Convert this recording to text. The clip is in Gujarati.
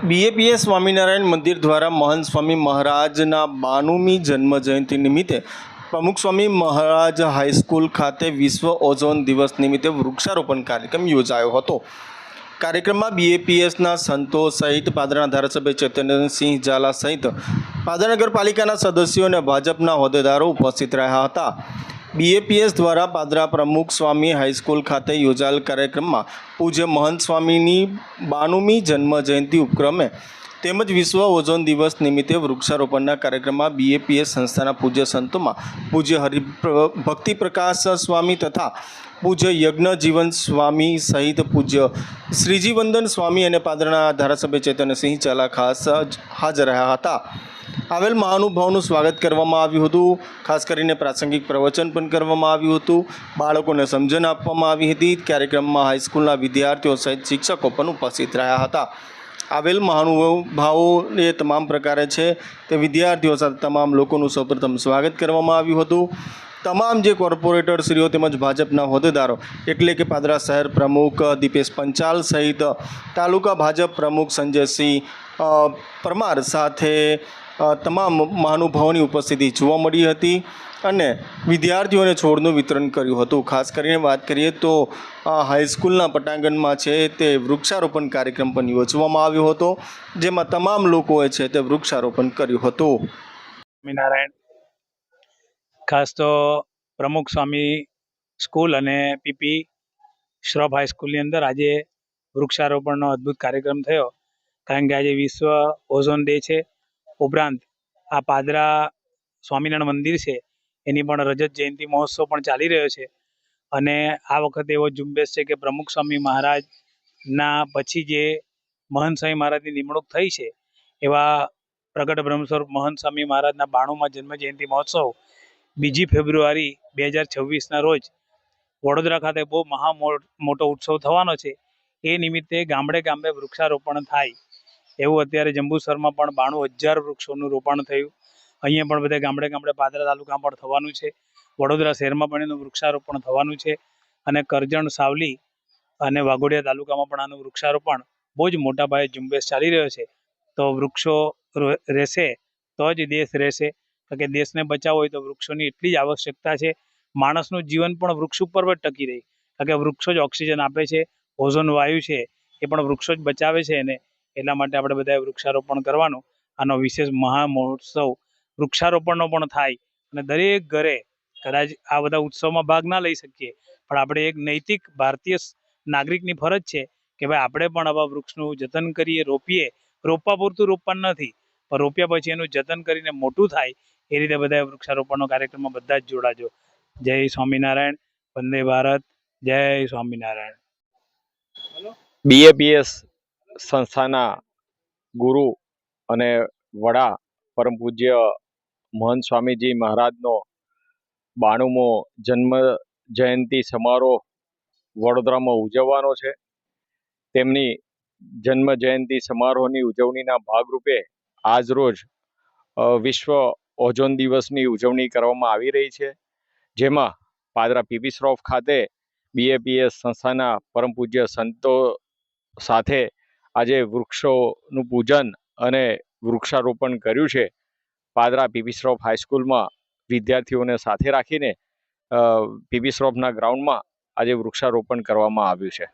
બીએપીએસ સ્વામિનારાયણ મંદિર દ્વારા મહંત સ્વામી મહારાજના બાનુમી જન્મ જયંતિ નિમિત્તે પ્રમુખ સ્વામી મહારાજ હાઈસ્કૂલ ખાતે વિશ્વ ઓઝોન દિવસ નિમિત્તે વૃક્ષારોપણ કાર્યક્રમ યોજાયો હતો. કાર્યક્રમમાં બીએપીએસના સંતો સહિત પાદરના ધારાસભ્ય ચૈતન્યસિંહ ઝાલા સહિત પાદરા નગરપાલિકાના સદસ્યો અને ભાજપના હોદ્દેદારો ઉપસ્થિત રહ્યા હતા. બીએપીએસ દ્વારા પાદરા પ્રમુખ સ્વામી હાઈસ્કૂલ ખાતે યોજાયેલ કાર્યક્રમમાં પૂજ્ય મહંત સ્વામીની બાનુમી જન્મ જયંતિ ઉપક્રમે તેમજ વિશ્વ ઓઝોન દિવસ નિમિત્તે વૃક્ષારોપણના કાર્યક્રમમાં બીએપીએસ સંસ્થાના પૂજ્ય સંતોમાં પૂજ્ય હરિ ભક્તિ પ્રકાશ સ્વામી તથા પૂજ્ય યજ્ઞજીવન સ્વામી સહિત પૂજ્ય શ્રીજીવંદન સ્વામી અને પાદરના ધારાસભ્ય ચેતનસિંહ ચલા ખાસ હાજર રહ્યા હતા. આવેલ મહાનુભાવનું સ્વાગત કરવામાં આવ્યું હતું. ખાસ કરીને પ્રાસંગિક પ્રવચન પણ કરવામાં આવ્યું હતું. બાળકોને સમજણ આપવામાં આવી હતી. કાર્યક્રમમાં હાઈસ્કૂલના વિદ્યાર્થીઓ સહિત શિક્ષકો પણ ઉપસ્થિત રહ્યા હતા. આવેલ મહાનુભાવોએ તમામ પ્રકારે છે તે વિદ્યાર્થીઓ સાથે તમામ લોકોનું સૌપ્રથમ સ્વાગત કરવામાં આવ્યું હતું. તમામ જે કોર્પોરેટરશ્રીઓ તેમજ ભાજપના હોદ્દેદારો, એટલે કે પાદરા શહેર પ્રમુખ દીપેશ પંચાલ સહિત તાલુકા ભાજપ પ્રમુખ સંજયસિંહ પરમાર સાથે તમામ મહાનુભાવોની ઉપસ્થિતિ જોવા મળી હતી અને વિદ્યાર્થીઓને છોડનું વિતરણ કર્યું હતું. ખાસ કરીને વાત કરીએ તો હાઈસ્કૂલના પટાંગણમાં છે તે વૃક્ષારોપણ કાર્યક્રમ પણ યોજવામાં આવ્યો હતો, જેમાં તમામ લોકોએ છે તે વૃક્ષારોપણ કર્યું હતું. સ્વામિનારાયણ, ખાસ તો પ્રમુખ સ્વામી સ્કૂલ અને પીપી શ્રોફ હાઈસ્કૂલની અંદર આજે વૃક્ષારોપણનો અદ્ભુત કાર્યક્રમ થયો. કારણ કે આજે વિશ્વ ઓઝોન ડે છે. ઉપરાંત આ પાદરા સ્વામિનારાયણ મંદિર છે, એની પણ રજત જયંતિ મહોત્સવ પણ ચાલી રહ્યો છે. અને આ વખતે એવો ઝુંબેશ છે કે પ્રમુખ સ્વામી મહારાજના પછી જે મહંત સ્વામી મહારાજની નિમણૂક થઈ છે, એવા પ્રગટ બ્રહ્મસ્વરૂપ મહંત સ્વામી મહારાજના બાણુંમાં જન્મ જયંતિ મહોત્સવ, બીજી ફેબ્રુઆરી બે હજાર છવ્વીસના રોજ વડોદરા ખાતે બહુ મહા મોટો ઉત્સવ થવાનો છે. એ નિમિત્તે ગામડે ગામડે વૃક્ષારોપણ થાય. એવું અત્યારે જંબુસરમાં પણ બાણું હજાર વૃક્ષોનું રોપણ થયું. અહીંયા પણ બધા ગામડે ગામડે પાદરા તાલુકા પણ થવાનું છે. વડોદરા શહેરમાં પણ એનું વૃક્ષારોપણ થવાનું છે અને કરજણ, સાવલી અને વાઘોડિયા તાલુકામાં પણ આનું વૃક્ષારોપણ બહુ જ મોટા પાયે ઝુંબેશ ચાલી રહ્યો છે. તો વૃક્ષો રહેશે તો જ દેશ રહેશે. કે દેશને બચાવવો હોય તો વૃક્ષોની એટલી જ આવશ્યકતા છે. માણસનું જીવન પણ વૃક્ષ ઉપર જ ટકી રહી. કારણ કે વૃક્ષો જ ઓક્સિજન આપે છે, ઓઝોન વાયુ છે, એ પણ વૃક્ષો જ બચાવે છે એને એટલા માટે આપણે બધાએ વૃક્ષારોપણ કરવાનું. આનો વિશેષ મહા વૃક્ષારોપણનો પણ થાય. અને દરેક ઘરે કદાચ આ બધા ઉત્સવમાં ભાગ ના લઈ શકીએ. પણ આપણે એક નૈતિક ભારતીય નાગરિકની ફરજ છે કે ભાઈ આપણે પણ આવા વૃક્ષનું જતન કરીએ, રોપીએ. રોપવા પૂરતું રોપવાનું નથી. પણ રોપ્યા પછી એનું જતન કરીને મોટું થાય. એ રીતે બધા વૃક્ષારોપણનો કાર્યક્રમમાં બધા જ જોડાજો. જય સ્વામિનારાયણ. વંદે ભારત. જય સ્વામિનારાયણ. બીએપીએસ સંસ્થાના ગુરુ અને વડા પરમ પૂજ્ય મહંત સ્વામીજી મહારાજનો બાણુમો જન્મ જયંતિ સમારોહ વડોદરામાં ઉજવવાનો છે. તેમની જન્મ જયંતિ સમારોહની ઉજવણીના ભાગરૂપે આજરોજ વિશ્વ ઓઝોન દિવસની ઉજવણી કરવામાં આવી રહી છે. જેમાં પાદરા પીપી શ્રોફ ખાતે બીએપીએસ સંસ્થાના પરમ પૂજ્ય સંતો સાથે આજે વૃક્ષોનું પૂજન અને વૃક્ષારોપણ કર્યું છે. પાદરા પીપી શ્રોફ હાઈસ્કૂલમાં વિદ્યાર્થીઓને સાથે રાખીને પીપી શ્રોફના ગ્રાઉન્ડમાં આજે વૃક્ષારોપણ કરવામાં આવ્યું છે.